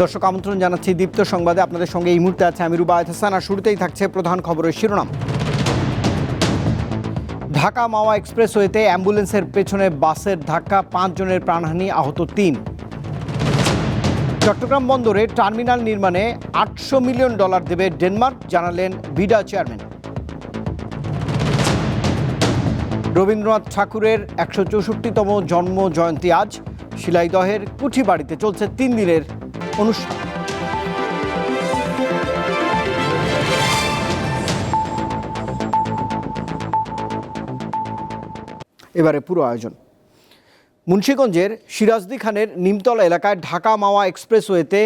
দর্শক আমন্ত্রণ জানাচ্ছি দীপ্ত সংবাদে। আপনাদের সঙ্গে এই মুহূর্তে আছে আমি রুবায়ত হাসান আর শুরুতেই থাকছে প্রধান খবরের শিরোনাম। ঢাকা মাওয়া এক্সপ্রেসওয়েতে অ্যাম্বুলেন্সের পেছনে বাসের ধাক্কা, পাঁচ জনের প্রাণহানি, আহত তিন। চট্টগ্রাম বন্দরে টার্মিনাল নির্মাণে আটশো মিলিয়ন ডলার দেবে ডেনমার্ক, জানালেন ভিডা চেয়ারম্যান। রবীন্দ্রনাথ ঠাকুরের একশো চৌষট্টিতম জন্ম জয়ন্তী আজ। শিলাইদহের কুঠি বাড়িতে চলছে তিন দিনের অনুষ্ঠান। এবারে পুরো আয়োজন। মুন্সীগঞ্জের সিরাজদি খানের নিমতলা এলাকায় ঢাকা মাওয়া এক্সপ্রেসওয়েতে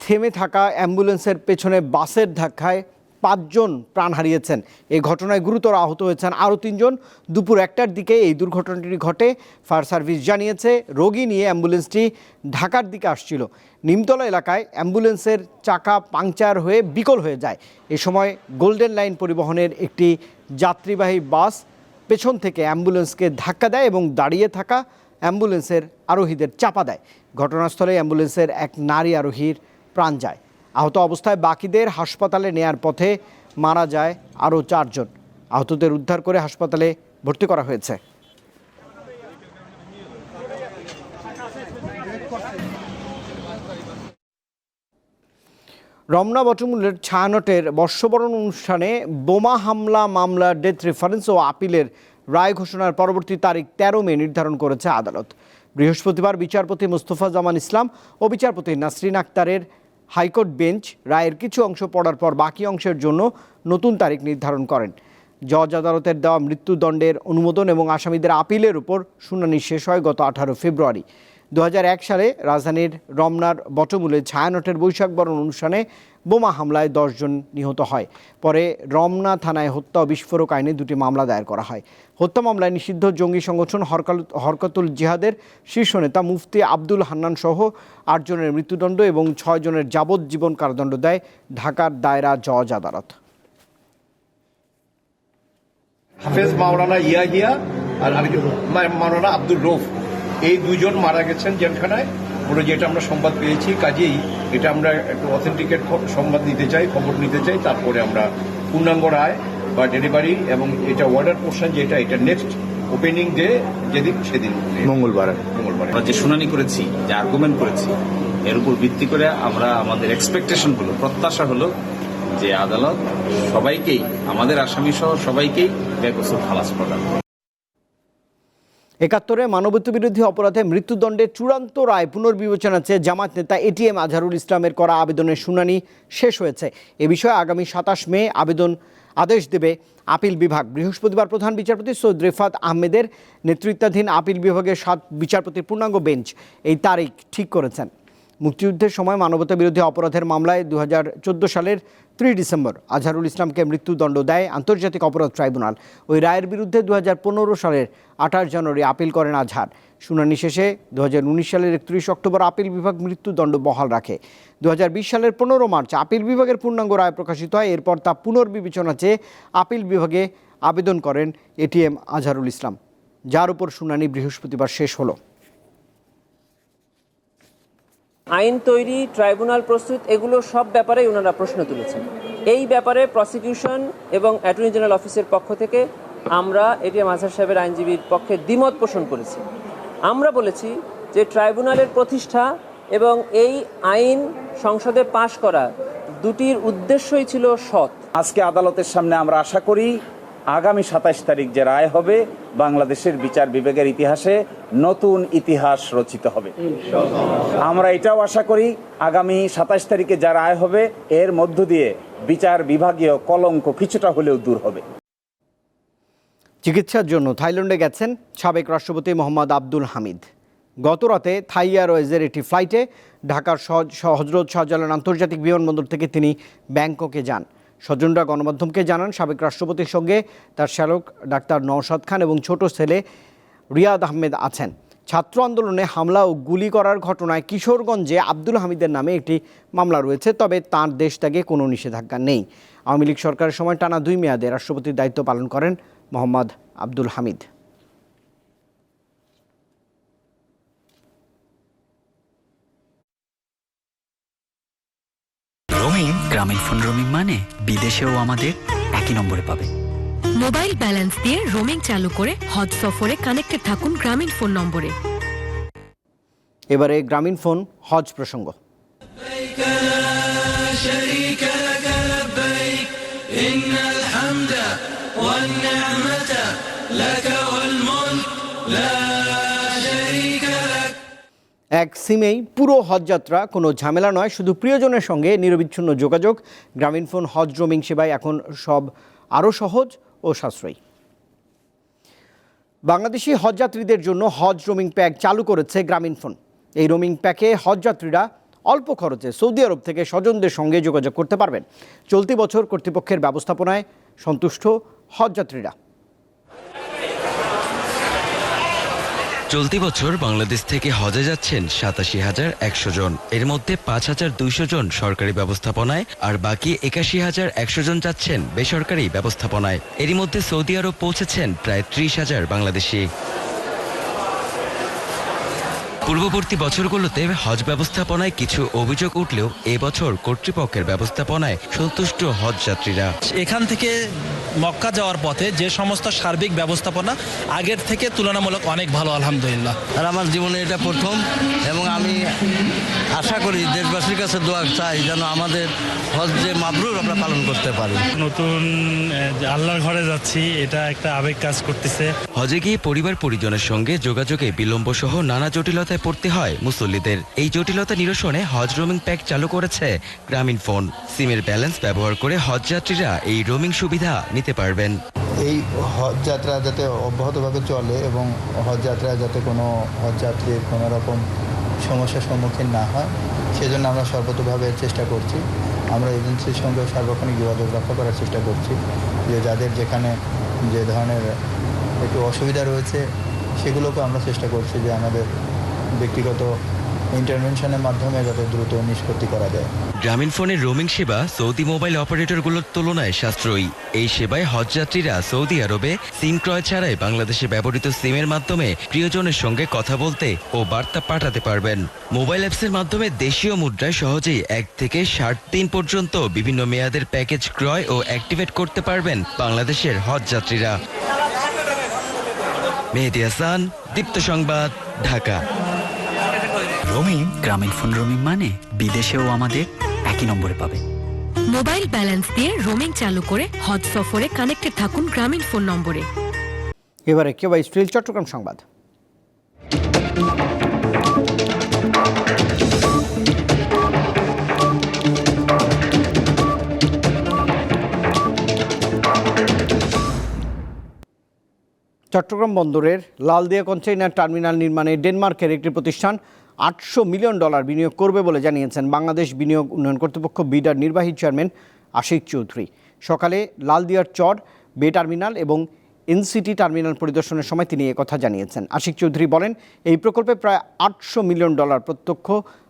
থেমে থাকা অ্যাম্বুলেন্সের পেছনে বাসের ধাক্কায় পাঁচজন প্রাণ হারিয়েছেন। এই ঘটনায় গুরুতর আহত হয়েছেন আরও তিনজন। দুপুর একটার দিকে এই দুর্ঘটনাটি ঘটে। ফায়ার সার্ভিস জানিয়েছে, রোগী নিয়ে অ্যাম্বুলেন্সটি ঢাকার দিকে আসছিল। নিমতলা এলাকায় অ্যাম্বুলেন্সের চাকা পাংচার হয়ে বিকল হয়ে যায়। এ সময় গোল্ডেন লাইন পরিবহনের একটি যাত্রীবাহী বাস পেছন থেকে অ্যাম্বুলেন্সকে ধাক্কা দেয় এবং দাঁড়িয়ে থাকা অ্যাম্বুলেন্সের আরোহীদের চাপা দেয়। ঘটনাস্থলে অ্যাম্বুলেন্সের এক নারী আরোহীর প্রাণ যায়। আহত অবস্থায় বাকিদের হাসপাতালে নেয়ার পথে মারা যায় আরও চারজন। আহতদের উদ্ধার করে হাসপাতালে ভর্তি করা হয়েছে। রমনা বটমূলের ছায়ানটের বর্ষবরণ অনুষ্ঠানে বোমা হামলা মামলার ডেথ রেফারেন্স ও আপিলের রায় ঘোষণার পরবর্তী তারিখ তেরো মে নির্ধারণ করেছে আদালত। বৃহস্পতিবার বিচারপতি মুস্তফা জামান ইসলাম ও বিচারপতি নাসরিন আক্তারের হাইকোর্ট বেঞ্চ রায়ের কিছু অংশ পড়ার পর বাকি অংশের জন্য নতুন তারিখ নির্ধারণ করেন। জজ আদালতের দেওয়া মৃত্যুদণ্ডের অনুমোদন এবং আসামিদের আপিলের উপর শুনানি শেষ হয় গত আঠারো ফেব্রুয়ারি। দু হাজার এক সালে রাজধানীর রমনার বটমূলে ছায়ানটের বৈশাখ বরণ অনুষ্ঠানে বোমা হামলায় দশজন নিহত হয়। পরে রমনা থানায় হত্যা ও বিস্ফোরক আইনে দুটি মামলা দায়ের করা হয়। হত্যা মামলায় নিষিদ্ধ জঙ্গি সংগঠন হরকতুল জিহাদের শীর্ষ নেতা মুফতি আব্দুল হান্নান সহ আটজনের মৃত্যুদণ্ড এবং ছয় জনের যাবজ্জীবন কারাদণ্ড দেয় ঢাকার দায়রা জজ আদালত। হাফেজ মাওলানা ইয়াহিয়া আর মাওলানা আব্দুল রৌফ। এই দুজন মারা গেছেন জেলখানায়। পুরো যেটা আমরা সংবাদ পেয়েছি কাজেই এটা আমরা একটু অথেন্টিকেট সংবাদ নিতে চাই খবর নিতে চাই। তারপরে আমরা পূর্ণাঙ্গ রায় বা ডেলিভারি এবং এটা অর্ডার পোর্শন যেটা এটা নেক্সট ওপেনিং ডে যেদিন সেদিন। মঙ্গলবার। মঙ্গলবার। আমরা যে শুনানি করেছি যে আর্গুমেন্ট করেছি এর উপর ভিত্তি করে আমরা আমাদের এক্সপেকটেশন হলো প্রত্যাশা হলো যে আদালত সবাইকেই আমাদের আসামি সহ সবাইকেই বেকসুর খালাস প্রদান। একাত্তরে মানবত্ব বিরোধী অপরাধে মৃত্যুদণ্ডের চূড়ান্ত রায় পুনর্বিবেচনা চেয়ে জামাত নেতা এটিএম আজহারুল ইসলামের করা আবেদনের শুনানি শেষ হয়েছে। এ বিষয়ে আগামী সাতাশ মে আবেদন আদেশ দেবে আপিল বিভাগ। বৃহস্পতিবার প্রধান বিচারপতি সৈয়দ রেফাত আহমেদের নেতৃত্বাধীন আপিল বিভাগের সাত বিচারপতির পূর্ণাঙ্গ বেঞ্চ এই তারিখ ঠিক করেছেন। মুক্তিযুদ্ধের সময় মানবতা বিরোধী অপরাধের মামলায় দু হাজার চোদ্দ সালের ত্রিশ ডিসেম্বর আজহারুল ইসলামকে মৃত্যুদণ্ড দেয় আন্তর্জাতিক অপরাধ ট্রাইব্যুনাল। ওই রায়ের বিরুদ্ধে দু হাজার পনেরো সালের আঠাশ জানুয়ারি আপিল করেন আজহার। শুনানি শেষে দু হাজার উনিশ সালের একত্রিশ অক্টোবর আপিল বিভাগ মৃত্যুদণ্ড বহাল রাখে। দু হাজার বিশ সালের পনেরো মার্চ আপিল বিভাগের পূর্ণাঙ্গ রায় প্রকাশিত হয়, এরপর তা পুনর্বিবেচনা চেয়ে আপিল বিভাগে আবেদন করেন এটিএম আজহারুল ইসলাম, যার উপর শুনানি বৃহস্পতিবার শেষ হলো। আইন তৈরি, ট্রাইব্যুনাল প্রস্তুত, এগুলো সব ব্যাপারেই ওনারা প্রশ্ন তুলেছেন। এই ব্যাপারে প্রসিকিউশন এবং অ্যাটর্নি জেনারেল অফিসের পক্ষ থেকে আমরা এটিএম আজহার সাহেবের আইনজীবীর পক্ষে দ্বিমত পোষণ করেছি। আমরা বলেছি যে ট্রাইব্যুনালের প্রতিষ্ঠা এবং এই আইন সংসদে পাশ করা দুটির উদ্দেশ্যই ছিল সৎ। আজকে আদালতের সামনে আমরা আশা করি আগামী সাতাশ তারিখ যে রায় হবে, বাংলাদেশের বিচার বিভাগের ইতিহাসে নতুন ইতিহাস রচিত হবে। আমরা এটাও আশা করি, আগামী সাতাশ তারিখে যা রায় হবে, এর মধ্য দিয়ে বিচার বিভাগীয় কলঙ্ক কিছুটা হলেও দূর হবে। চিকিৎসার জন্য থাইল্যান্ডে গেছেন সাবেক রাষ্ট্রপতি মোহাম্মদ আব্দুল হামিদ। গতরাতে থাই এয়ারওয়েজের একটি ফ্লাইটে ঢাকার সহ- সহ- হজরত শাহজালাল আন্তর্জাতিক বিমানবন্দর থেকে তিনি ব্যাংককে যান। স্বজনরা গণমাধ্যমকে জানান, সাবেক রাষ্ট্রপতির সঙ্গে তার শ্যালক ডাক্তার নওশাদ খান এবং ছোট ছেলে রিয়াদ আহমেদ আছেন। ছাত্র আন্দোলনে হামলা ও গুলি করার ঘটনায় কিশোরগঞ্জে আব্দুল হামিদের নামে একটি মামলা রয়েছে, তবে তার দেশ ত্যাগে কোনো নিষেধাজ্ঞা নেই। আওয়ামী লীগ সরকারের সময় টানা দুই মেয়াদে রাষ্ট্রপতির দায়িত্ব পালন করেন মোহাম্মদ আব্দুল হামিদ। গ্রামীণ ফোন রোমিং মানে বিদেশেও আমাদের একই নম্বরে পাবে। মোবাইল ব্যালেন্স দিয়ে রোমিং চালু করে হজ সফরে কানেক্টেড থাকুন গ্রামীণ ফোন নম্বরে। এবারে গ্রামীণ ফোন হজ প্রসঙ্গ। এক সিমেই পুরো হজযাত্রা, কোনো ঝামেলা নয়, শুধু প্রিয়জনের সঙ্গে নিরবিচ্ছিন্ন যোগাযোগ, গ্রামীণ ফোন, হজ, রোমিং সেবায় এখন সব আরও সহজ ও সাশ্রয়ী। বাংলাদেশি হজযাত্রীদের জন্য হজ, রোমিং প্যাক চালু করেছে গ্রামীণ ফোন। এই রোমিং প্যাকে হজযাত্রীরা অল্প খরচে সৌদি আরব থেকে স্বজনদের সঙ্গে যোগাযোগ করতে পারবেন। চলতি বছর কর্তৃপক্ষের ব্যবস্থাপনায় সন্তুষ্ট হজযাত্রীরা। চলতি বছর বাংলাদেশ থেকে হজে যাচ্ছেন সাতাশি হাজার একশো জন। এর মধ্যে পাঁচ হাজার দুইশো জন সরকারি ব্যবস্থাপনায় আর বাকি একাশি হাজার একশো জন যাচ্ছেন বেসরকারি ব্যবস্থাপনায়। এরই মধ্যে সৌদি আরব পৌঁছেছেন প্রায় ত্রিশ হাজার বাংলাদেশি। পূর্ববর্তী বছরগুলোতে হজ ব্যবস্থাপনায় কিছু অভিযোগ উঠলেও এবছর কর্তৃপক্ষের ব্যবস্থাপনায় সন্তুষ্ট হজ যাত্রীরা। এখান থেকে মক্কা যাওয়ার পথে যে সমস্ত সার্বিক ব্যবস্থাপনা আগের থেকে তুলনামূলক অনেক ভালো আলহামদুলিল্লাহ। আর আমার জীবনে এটা প্রথম এবং আমি আশা করি দেশবাসীর কাছে দোয়া চাই যেন আমাদের হজ যে মাবরুর আমরা পালন করতে পারি। নতুন আল্লাহর ঘরে যাচ্ছি এটা একটা আবেগ কাজ করতেছে। হজে গিয়ে পরিবার পরিজনের সঙ্গে যোগাযোগে বিলম্ব সহ নানা জটিলতায় পড়তে হয়। মুসল্লিদের এই জটিলতা নিরসনে হজ রোমিং প্যাক চালু করেছে গ্রামীণ ফোন। সিমের ব্যালেন্স ব্যবহার করে হজ যাত্রীরা এই রোমিং সুবিধা নিতে পারবেন। এই হজ যাত্রা যাতে অব্যাহতভাবে চলে এবং হজ যাত্রায় যাতে কোনো হজ যাত্রীর কোনো রকম সমস্যার সম্মুখীন না হয়, সেজন্য আমরা সর্বতভাবে চেষ্টা করছি। আমরা এজেন্সির সঙ্গে সার্বক্ষণিক যোগাযোগ রক্ষা করার চেষ্টা করছি যে যাদের যেখানে যে ধরনের একটু অসুবিধা রয়েছে, সেগুলোকে আমরা চেষ্টা করছি যে আমাদের ব্যক্তিগত ইন্টারভেনশনের মাধ্যমে যাতে দ্রুত নিষ্পত্তি করা যায়। গ্রামীণ ফোনের রোমিং সেবা সৌদি মোবাইল অপারেটরগুলোর তুলনায় সাশ্রয়ী। এই সেবায় হজযাত্রীরা সৌদি আরবে সিম ক্রয় ছাড়াই বাংলাদেশে ব্যবহৃত সিমের মাধ্যমে প্রিয়জনের সঙ্গে কথা বলতে ও বার্তা পাঠাতে পারবেন। মোবাইল অ্যাপসের মাধ্যমে দেশীয় মুদ্রায় সহজেই এক থেকে ষাট দিন পর্যন্ত বিভিন্ন মেয়াদের প্যাকেজ ক্রয় ও অ্যাক্টিভেট করতে পারবেন বাংলাদেশের হজযাত্রীরা। মেহেদি হাসান, দীপ্ত সংবাদ ঢাকা। রোমিং গ্রামীণ ফোন রোমিং মানে বিদেশেও আমাদের একই নম্বরে পাবে। মোবাইল ব্যালেন্স দিয়ে রোমিং চালু করে হজ সফরে কানেক্টেড থাকুন গ্রামীণ ফোন নম্বরে। এবারে কেউ স্টিল চট্টগ্রাম সংবাদ। চট্টগ্রাম বন্দরের লালদিয়া কন্টেইনার টার্মিনাল নির্মাণে ডেনমার্কের একটি প্রতিষ্ঠান আটশো মিলিয়ন ডলার বিনিয়োগ করবে বলে জানিয়েছেন বাংলাদেশ বিনিয়োগ উন্নয়ন কর্তৃপক্ষ বিডার নির্বাহী চেয়ারম্যান আশিক চৌধুরী। সকালে লালদিয়ার চর, বে টার্মিনাল এবং এনসিটি টার্মিনাল পরিদর্শনের সময় তিনি কথা জানিয়েছেন। আশিক চৌধুরী বলেন, এই প্রকল্পে প্রায় আটশো মিলিয়ন ডলার প্রত্যক্ষ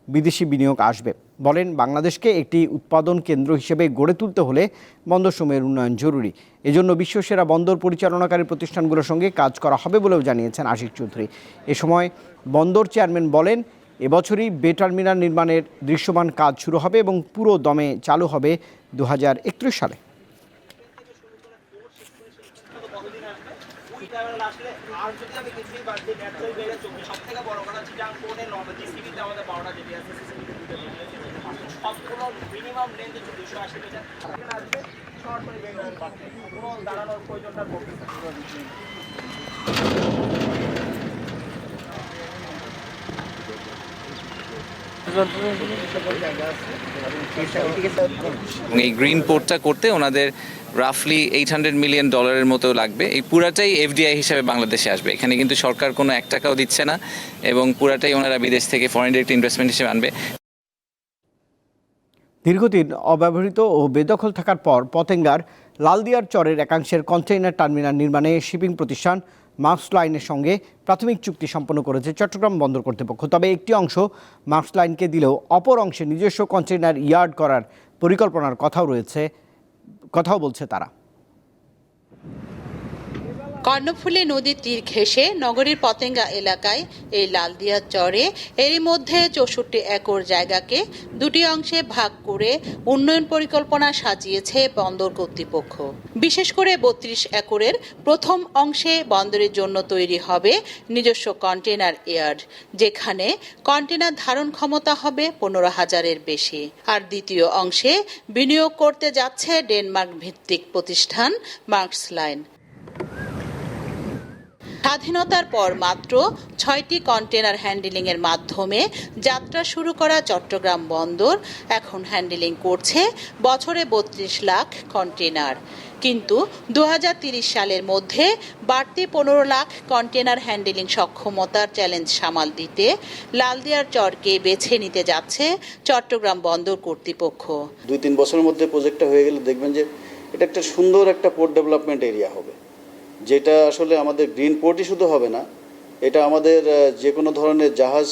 বিদেশি বিনিয়োগ আসবে। বলেন, বাংলাদেশকে একটি উৎপাদন কেন্দ্র হিসেবে গড়ে তুলতে হলে বন্দর বন্দরসমূহের উন্নয়ন জরুরি। এজন্য বিশ্বসেরা বন্দর পরিচালনাকারী প্রতিষ্ঠানগুলোর সঙ্গে কাজ করা হবে বলেও জানিয়েছেন আশিক চৌধুরী। এ সময় বন্দর চেয়ারম্যান বলেন, এবছরই বে টার্মিনাল নির্মাণের দৃশ্যমান কাজ শুরু হবে এবং পুরো দমে চালু হবে দু হাজার একত্রিশ সালে। এই গ্রিন পোর্টটা করতে ওনাদের রাফলি এইট হান্ড্রেড মিলিয়ন ডলারের মতো লাগবে। এই পুরাটাই এফডিআই হিসাবে বাংলাদেশে আসবে। এখানে কিন্তু সরকার কোনো এক টাকাও দিচ্ছে না এবং পুরাটাই ওনারা বিদেশ থেকে ফরেন ডিরেক্ট ইনভেস্টমেন্ট হিসেবে আনবে। দীর্ঘদিন অব্যবহৃত ও বেদখল থাকার পর পতেঙ্গার লালদিয়ার চরের একাংশের কন্টেইনার টার্মিনাল নির্মাণে শিপিং প্রতিষ্ঠান মার্কস লাইনের সঙ্গে প্রাথমিক চুক্তি সম্পন্ন করেছে চট্টগ্রাম বন্দর কর্তৃপক্ষ। তবে একটি অংশ মার্কস লাইনকে দিলেও অপর অংশে নিজস্ব কন্টেইনার ইয়ার্ড করার পরিকল্পনার কথাও রয়েছে, কথাও বলছে তারা। কর্ণফুলী নদীর তীর ঘেঁষে নগরীর পতেঙ্গা এলাকায় এই লালদিয়া চরে এরই মধ্যে চৌষট্টি একর জায়গাকে দুটি অংশে ভাগ করে উন্নয়ন পরিকল্পনা সাজিয়েছে বন্দর কর্তৃপক্ষ। বিশেষ করে বত্রিশ একরের প্রথম অংশে বন্দরের জন্য তৈরি হবে নিজস্ব কন্টেনার ইয়ার্ড যেখানে কন্টেনার ধারণ ক্ষমতা হবে পনেরো হাজারের বেশি। আর দ্বিতীয় অংশে বিনিয়োগ করতে যাচ্ছে ডেনমার্ক ভিত্তিক প্রতিষ্ঠান মার্কস লাইন। স্বাধীনতার পর মাত্র ছয়টি কন্টেনার হ্যান্ডেলিংয়ের মাধ্যমে যাত্রা শুরু করা চট্টগ্রাম বন্দর। এখন হ্যান্ডেলিং করছে বছরে বত্রিশ লাখ কন্টেনার কিন্তু দু সালের মধ্যে বাড়তি পনেরো লাখ কন্টেনার হ্যান্ডেলিং সক্ষমতার চ্যালেঞ্জ সামাল দিতে লালদিয়ার চরকে বেছে নিতে যাচ্ছে চট্টগ্রাম বন্দর কর্তৃপক্ষ। দুই তিন বছরের মধ্যে প্রজেক্টটা হয়ে গেলে দেখবেন যে এটা একটা সুন্দর একটা পোর্ট ডেভেলপমেন্ট এরিয়া হবে। যেটা আসলে আমাদের গ্রিন পোর্টই শুধু হবে না, এটা আমাদের যে কোনো ধরনের জাহাজ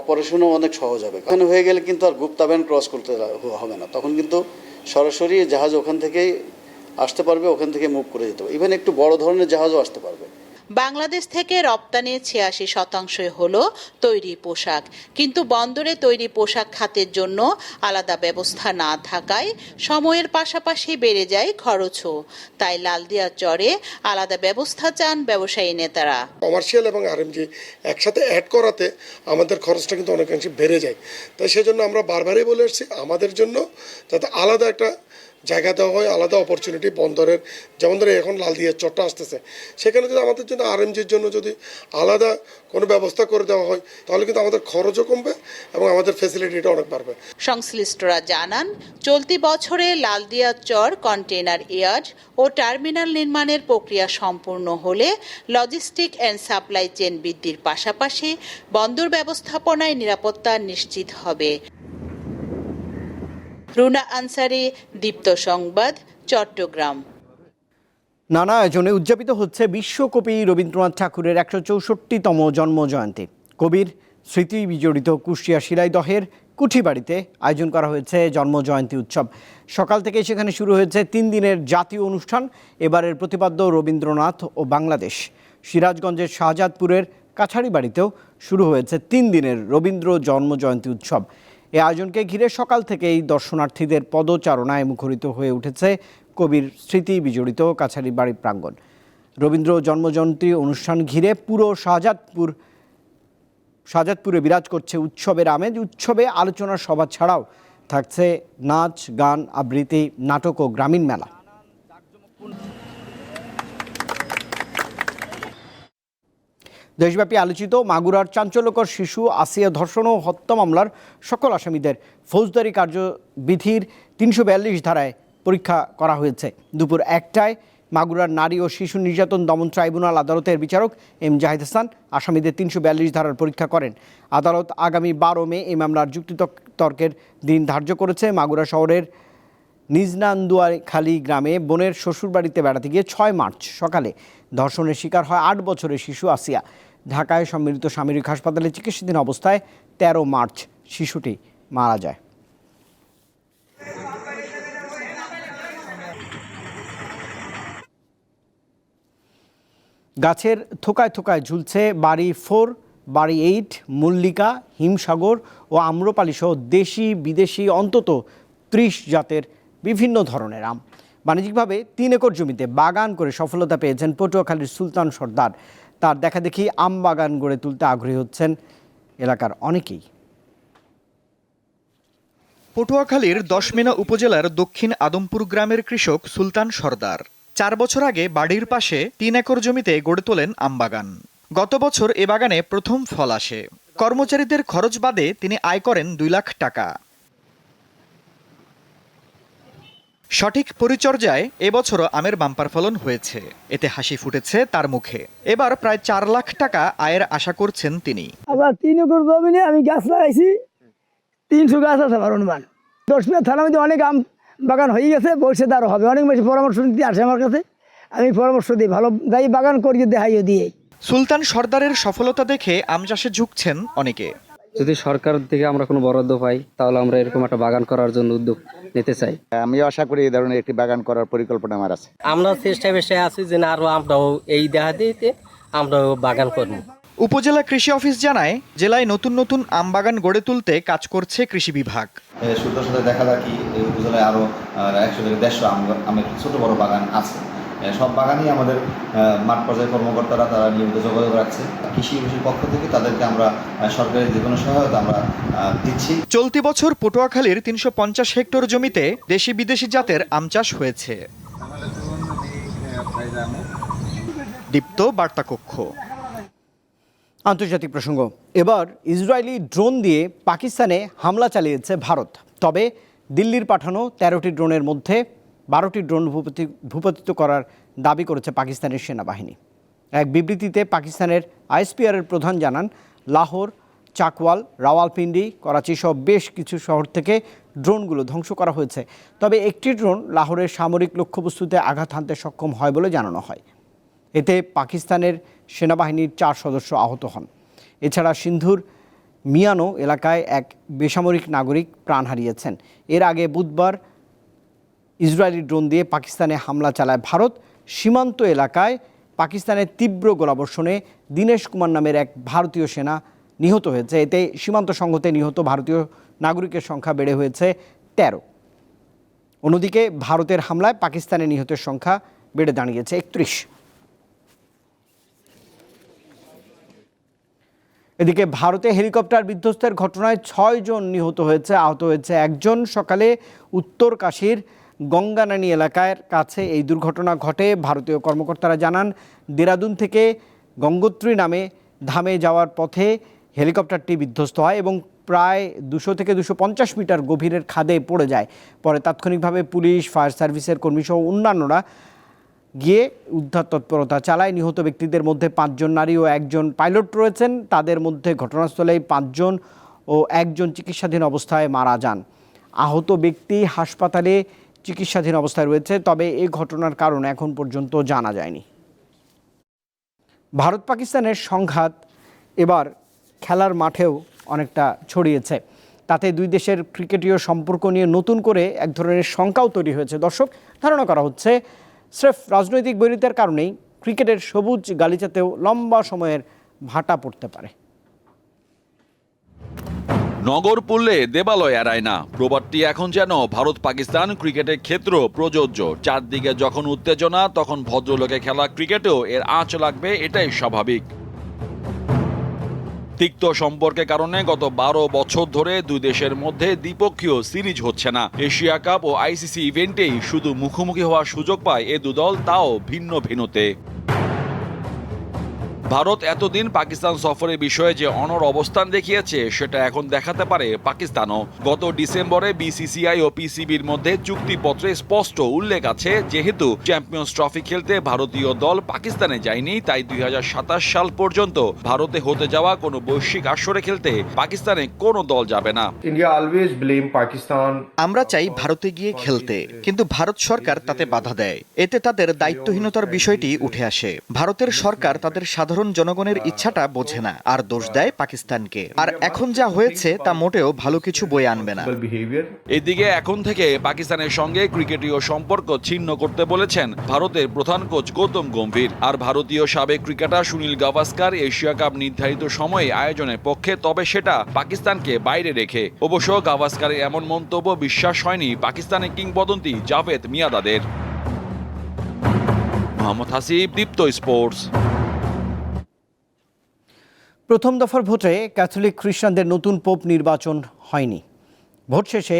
অপারেশনও অনেক সহজ হবে। ওখানে হয়ে গেলে কিন্তু আর গুপ্তাবেন ক্রস করতে হবে না। তখন কিন্তু সরাসরি জাহাজ ওখান থেকেই আসতে পারবে, ওখান থেকে মুভ করে যেতে পারবে। ইভেন একটু বড় ধরনের জাহাজও আসতে পারবে। বাংলাদেশ থেকে রপ্তানি ছিয়াশি শতাংশই হল তৈরি পোশাক। কিন্তু বন্দরে তৈরি পোশাক খাতের জন্য আলাদা ব্যবস্থা না থাকায় সময়ের পাশাপাশি বেড়ে যায় খরচও। তাই লালদিয়া চরে আলাদা ব্যবস্থা চান ব্যবসায়ী নেতারা। কমার্শিয়াল এবং আরএমজি একসাথে অ্যাড করাতে আমাদের খরচটা কিন্তু অনেকাংশে বেড়ে যায়। তাই সেজন্য আমরা বারবারই বলে এসেছি আমাদের জন্য যাতে আলাদা একটা জায়গা দেওয়া হয়, আলাদা অপরচুনিটি বন্দরের, যেমন ধরে এখন লালদিয়ার চট্টা আসতেছে। সেখানে যদি আমাদের জন্য আরএমজির জন্য যদি আলাদা কোনো ব্যবস্থা করে দেওয়া হয়, তাহলে কিন্তু আমাদের খরচও কমবে এবং আমাদের ফেসিলিটিটা অনেক বাড়বে। সংশ্লিষ্টরা জানান, চলতি বছরে লালদিয়া চর কন্টেইনার ইয়ার্ড ও টার্মিনাল নির্মাণের প্রক্রিয়া সম্পূর্ণ হলে লজিস্টিক অ্যান্ড সাপ্লাই চেন বৃদ্ধির পাশাপাশি বন্দর ব্যবস্থাপনায় নিরাপত্তা নিশ্চিত হবে। রুনা আনসারি, দীপ্ত সংবাদ, চট্টগ্রাম। নানা আয়োজনে উদযাপিত হচ্ছে বিশ্বকবি রবীন্দ্রনাথ ঠাকুরের একশো চৌষট্টিতম জন্ম জয়ন্তী কবির স্মৃতি বিজড়িত কুষ্টিয়া শিলাইদহের কুঠিবাড়িতে আয়োজন করা হয়েছে জন্ম জয়ন্তী উৎসব। সকাল থেকে সেখানে শুরু হয়েছে তিন দিনের জাতীয় অনুষ্ঠান, এবারের প্রতিপাদ্য রবীন্দ্রনাথ ও বাংলাদেশ। সিরাজগঞ্জের শাহজাদপুরের কাছাড়ি বাড়িতেও শুরু হয়েছে তিন দিনের রবীন্দ্র জন্ম জয়ন্তী উৎসব। এই আয়োজনকে ঘিরে সকাল থেকেই দর্শনার্থীদের পদচারণায় মুখরিত হয়ে উঠেছে কবির স্মৃতি বিজড়িত কাছারি বাড়ি প্রাঙ্গণ। রবীন্দ্র জন্মজয়ন্তী অনুষ্ঠান ঘিরে পুরো শাহজাদপুর, শাহজাদপুরে বিরাজ করছে উৎসবের আমেজ। উৎসবে আলোচনা সভা ছাড়াও থাকছে নাচ, গান, আবৃত্তি, নাটক ও গ্রামীণ মেলা। দেশব্যাপী আলোচিত মাগুরার চাঞ্চল্যকর শিশু আসিয়া ধর্ষণ ও হত্যা মামলার সকল আসামিদের ফৌজদারি কার্যবিধির তিনশো বিয়াল্লিশ ধারায় পরীক্ষা করা হয়েছে। দুপুর একটায় মাগুরার নারী ও শিশু নির্যাতন দমন ট্রাইব্যুনাল আদালতের বিচারক এম জাহিদ হাসান আসামিদের তিনশো বিয়াল্লিশ ধারার পরীক্ষা করেন। আদালত আগামী বারো মে এই মামলার যুক্তিতর্কের দিন ধার্য করেছে। মাগুরা শহরের খালি গ্রামে বোনের শ্বশুরবাড়িতে বেড়াতে গিয়ে ছয় মার্চ সকালে ধর্ষণের শিকার হয় আট বছরের শিশু আসিয়া। ঢাকায় সম্মিলিত সামরিক হাসপাতালে চিকিৎসাধীন অবস্থায় তেরো মার্চ শিশুটি মারা যায়। গাছের থোকায় থোকায় ঝুলছে বাড়ি ফোর, বাড়ি এইট, মল্লিকা, হিমসাগর ও আম্রপালি সহ দেশি বিদেশি অন্তত ত্রিশ জাতের বিভিন্ন ধরনের আম। বাণিজ্যিকভাবে তিন একর জমিতে বাগান করে সফলতা পেয়েছেন পটুয়াখালীর সুলতান সর্দার। তার দেখা দেখি আম বাগান গড়ে তুলতে আগ্রহী হচ্ছেন এলাকার অনেকেই। পটুয়াখালীর দশমেনা উপজেলার দক্ষিণ আদমপুর গ্রামের কৃষক সুলতান সর্দার। চার বছর আগে বাড়ির পাশে তিন একর জমিতে গড়ে তোলেন আমবাগান গত বছর এ বাগানে প্রথম ফল আসে। কর্মচারীদের খরচ বাদে তিনি আয় করেন দুই লাখ টাকা। সঠিক পরিচর্যায় এবছরও আমের বাম্পার ফলন হয়েছে। এতে হাসি ফুটেছে তার মুখে। এবার প্রায় চার লাখ টাকা আয়ের আশা করছেন তিনি। আবার তিন একর জমিনে আমি গাছ লাগাইছি। তিনশো গাছ আছে আমার অনুমান। দশ মিনিট থানার মধ্যে অনেক আম বাগান হয়ে গেছে বসে আরও হবে। অনেক বেশি পরামর্শ দিতে আসে আমার কাছে। আমি পরামর্শ দিই ভালো যাই বাগান করিয়ে দেখাইও দিয়ে। সুলতান সর্দারের সফলতা দেখে আম চাষে ঝুঁকছেন অনেকে। যদি সরকার থেকে আমরা কোনো বরাদ্দ পাই তাহলে আমরা এরকম একটা বাগান করার জন্য উদ্যোগ নিতে চাই। আমি আশা করি এই ধরনের একটি বাগান করার পরিকল্পনা আমার আছে। আমরা চেষ্টা বেষ্টায় আছি যে না আরও আমরাও এই দেখা দিতে আমরাও বাগান করব। উপজেলা কৃষি অফিস জানায় জেলায় নতুন নতুন আম বাগান গড়ে তুলতে কাজ করছে কৃষি বিভাগ। সুন্দর সাথে দেখা দেখি এই উপজেলায় আরও একশো থেকে দেড়শো আম আমের ছোটো বড় বাগান আছে। সব বাগানই আমাদের মাঠ পর্যায়ে কর্মকর্তারা তারা নিয়মিত যোগাযোগ রাখছে। কৃষি অফিসের পক্ষ থেকে তাদেরকে আমরা আহ, সরকারি যে কোনো সহায়তা আমরা দিচ্ছি। চলতি বছর পটুয়াখালীর তিনশো পঞ্চাশ হেক্টর জমিতে দেশি বিদেশি জাতের আম চাষ হয়েছে। দীপ্ত বার্তা কক্ষ আন্তর্জাতিক প্রসঙ্গ। এবার ইসরায়েলি ড্রোন দিয়ে পাকিস্তানে হামলা চালিয়েছে ভারত। তবে দিল্লির পাঠানো তেরোটি ড্রোনের মধ্যে বারোটি ড্রোন ভূপতি, ভূপাতিত করার দাবি করেছে পাকিস্তানের সেনাবাহিনী। এক বিবৃতিতে পাকিস্তানের আইএসপিআরের প্রধান জানান, লাহোর, চাকওয়াল, রাওয়ালপিন্ডি, করাচি সহ বেশ কিছু শহর থেকে ড্রোনগুলো ধ্বংস করা হয়েছে। তবে একটি ড্রোন লাহোরের সামরিক লক্ষ্যবস্তুতে আঘাত হানতে সক্ষম হয় বলে জানানো হয়। এতে পাকিস্তানের সেনাবাহিনীর চার সদস্য আহত হন। এছাড়া সিন্ধুর মিয়ানো এলাকায় এক বেসামরিক নাগরিক প্রাণ হারিয়েছেন। এর আগে বুধবার ইসরায়েলি ড্রোন দিয়ে পাকিস্তানে হামলা চালায় ভারত। সীমান্ত এলাকায় পাকিস্তানের তীব্র গোলাবর্ষণে দীনেশ কুমার নামের এক ভারতীয় সেনা নিহত হয়েছে। এতে সীমান্ত সংহতে নিহত ভারতীয় নাগরিকের সংখ্যা বেড়ে হয়েছে তেরো। অন্যদিকে ভারতের হামলায় পাকিস্তানে নিহতের সংখ্যা বেড়ে দাঁড়িয়েছে একত্রিশ। এদিকে ভারতে হেলিকপ্টার বিধ্বস্তের ঘটনায় ছয় জন নিহত হয়েছে, আহত হয়েছে একজন। সকালে উত্তর কাশীর গঙ্গানানী এলাকার কাছে এই দুর্ঘটনা ঘটে। ভারতীয় কর্মকর্তারা জানান, দেরাদুন থেকে গঙ্গোত্রী নামে ধামে যাওয়ার পথে হেলিকপ্টারটি বিধ্বস্ত হয় এবং প্রায় দুশো থেকে দুশো পঞ্চাশ মিটার গভীরের খাদে পড়ে যায়। পরে তাৎক্ষণিকভাবে পুলিশ, ফায়ার সার্ভিসের কর্মীসহ অন্যান্যরা গিয়ে উদ্ধার তৎপরতা চালায়। নিহত ব্যক্তিদের মধ্যে পাঁচজন নারী ও একজন পাইলট রয়েছেন। তাদের মধ্যে ঘটনাস্থলেই পাঁচজন ও একজন চিকিৎসাধীন অবস্থায় মারা যান। আহত ব্যক্তি হাসপাতালে চিকিৎসাধীন অবস্থায় রয়েছে, তবে এই ঘটনার কারণ এখন পর্যন্ত জানা যায়নি। ভারত পাকিস্তানের সংঘাত এবার খেলার মাঠেও অনেকটা ছড়িয়েছে। তাতে দুই দেশের ক্রিকেটীয় সম্পর্ক নিয়ে নতুন করে এক ধরনের শঙ্কাও তৈরি হয়েছে। দর্শক, ধারণা করা হচ্ছে, স্রেফ রাজনৈতিক বৈরিতার কারণেই ক্রিকেটের সবুজ গালিচাতেও লম্বা সময়ের ভাটা পড়তে পারে। নগর পড়লে দেবালয় এড়ায় না। প্রবাদটি এখন যেন ভারত পাকিস্তান ক্রিকেটের ক্ষেত্র প্রযোজ্য। চারদিকে যখন উত্তেজনা, তখন ভদ্রলোকে খেলা ক্রিকেটেও এর আঁচ লাগবে, এটাই স্বাভাবিক। তিক্ত সম্পর্কের কারণে গত বারো বছর ধরে দুই দেশের মধ্যে দ্বিপক্ষীয় সিরিজ হচ্ছে না। এশিয়া কাপ ও আইসিসি ইভেন্টেই শুধু মুখোমুখি হওয়ার সুযোগ পায় এ দুদল, তাও ভিন্ন ভিন্নতে। ভারত এতদিন পাকিস্তান সফরের বিষয়ে যে অনর অবস্থান দেখিয়েছে সেটা এখন দেখাতে পারে পাকিস্তানও। গত ডিসেম্বরে বিসিসিআই ও পিসিবির মধ্যে চুক্তিপত্রে স্পষ্ট উল্লেখ আছে যেহেতু চ্যাম্পিয়ন্স ট্রফি খেলতে ভারতীয় দল পাকিস্তানে যায়নি তাই দুই সাল পর্যন্ত ভারতে হতে যাওয়া কোনো বৈশ্বিক আসরে খেলতে পাকিস্তানে কোনো দল যাবে না। Blame Pakistan. আমরা চাই ভারতে গিয়ে খেলতে কিন্তু ভারত সরকার তাতে বাধা দেয়। এতে তাদের দায়িত্বহীনতার বিষয়টি উঠে আসে। ভারতের সরকার তাদের সাধারণ জনগণের ইচ্ছাটা বোঝে না, আর দোষ দেয় পাকিস্তানকে। আর এখন যা হয়েছে, তা মোটেও ভালো কিছু বয়ে আনবে না। এদিকে এখন থেকে পাকিস্তানের সঙ্গে ক্রিকেটীয় সম্পর্ক ছিন্ন করতে বলেছেন ভারতের প্রধান কোচ গৌতম গম্ভীর। আর ভারতীয় সাবেক cricketer Sunil Gavaskar Asia cup নির্ধারিত সময়ে আয়োজনের পক্ষে, তবে সেটা পাকিস্তানকে বাইরে রেখে। অবশ্য গাভাস্কারের এমন মন্তব্য বিশ্বাস হয়নি পাকিস্তানের কিংবদন্তি জাভেদ মিয়াদাদের। মোহাম্মদ হাসিব, দীপ্ত স্পোর্টস। প্রথম দফার ভোটে ক্যাথলিক খ্রিস্টানদের নতুন পোপ নির্বাচন হয়নি। ভোট শেষে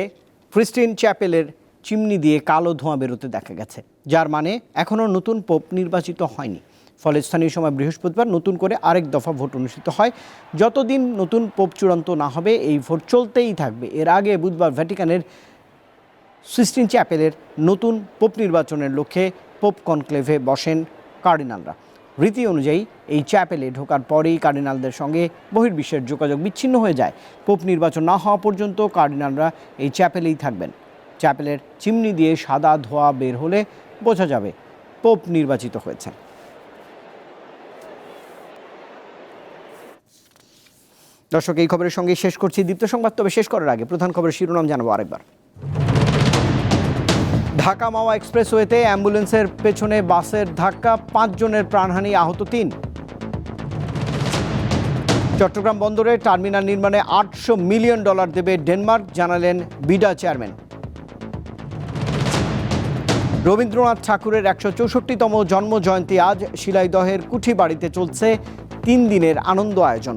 ক্রিস্টিন চ্যাপেলের চিমনি দিয়ে কালো ধোঁয়া বেরোতে দেখা গেছে, যার মানে এখনও নতুন পোপ নির্বাচিত হয়নি। ফলে স্থানীয় সময় বৃহস্পতিবার নতুন করে আরেক দফা ভোট অনুষ্ঠিত হয়। যতদিন নতুন পোপ চূড়ান্ত না হবে, এই ভোট চলতেই থাকবে। এর আগে বুধবার ভ্যাটিকানের সিস্টিন চ্যাপেলের নতুন পোপ নির্বাচনের লক্ষ্যে পোপ কনক্লেভে বসেন কার্ডিনালরা। রীতি অনুযায়ী এই চ্যাপেলে ঢোকার পরেই কার্ডিনালদের সঙ্গে বহির্বিশ্বের যোগাযোগ বিচ্ছিন্ন হয়ে যায়। পোপ নির্বাচন না হওয়া পর্যন্ত কার্ডিনালরা এই চ্যাপেলেই থাকবেন। চ্যাপেলের চিমনি দিয়ে সাদা ধোয়া বের হলে বোঝা যাবে পোপ নির্বাচিত হয়েছেন। দর্শক, এই খবরের সঙ্গে শেষ করছি। দ্বিতীয় সংবাদ তবে শেষ করার আগে প্রধান খবরের শিরোনাম জানাব আরেকবার। ঢাকা মাওয়া এক্সপ্রেসওয়েতে অ্যাম্বুলেন্সের পেছনে বাসের ধাক্কা, পাঁচজনের প্রাণহানি, আহত তিন। চট্টগ্রাম বন্দরে টার্মিনাল নির্মাণে আটশো মিলিয়ন ডলার দেবে ডেনমার্ক, জানালেন বিডা চেয়ারম্যান। রবীন্দ্রনাথ ঠাকুরের একশো চৌষট্টিতম জন্ম জয়ন্তী আজ শিলাইদহের কুঠি বাড়িতে চলছে তিন দিনের আনন্দ আয়োজন।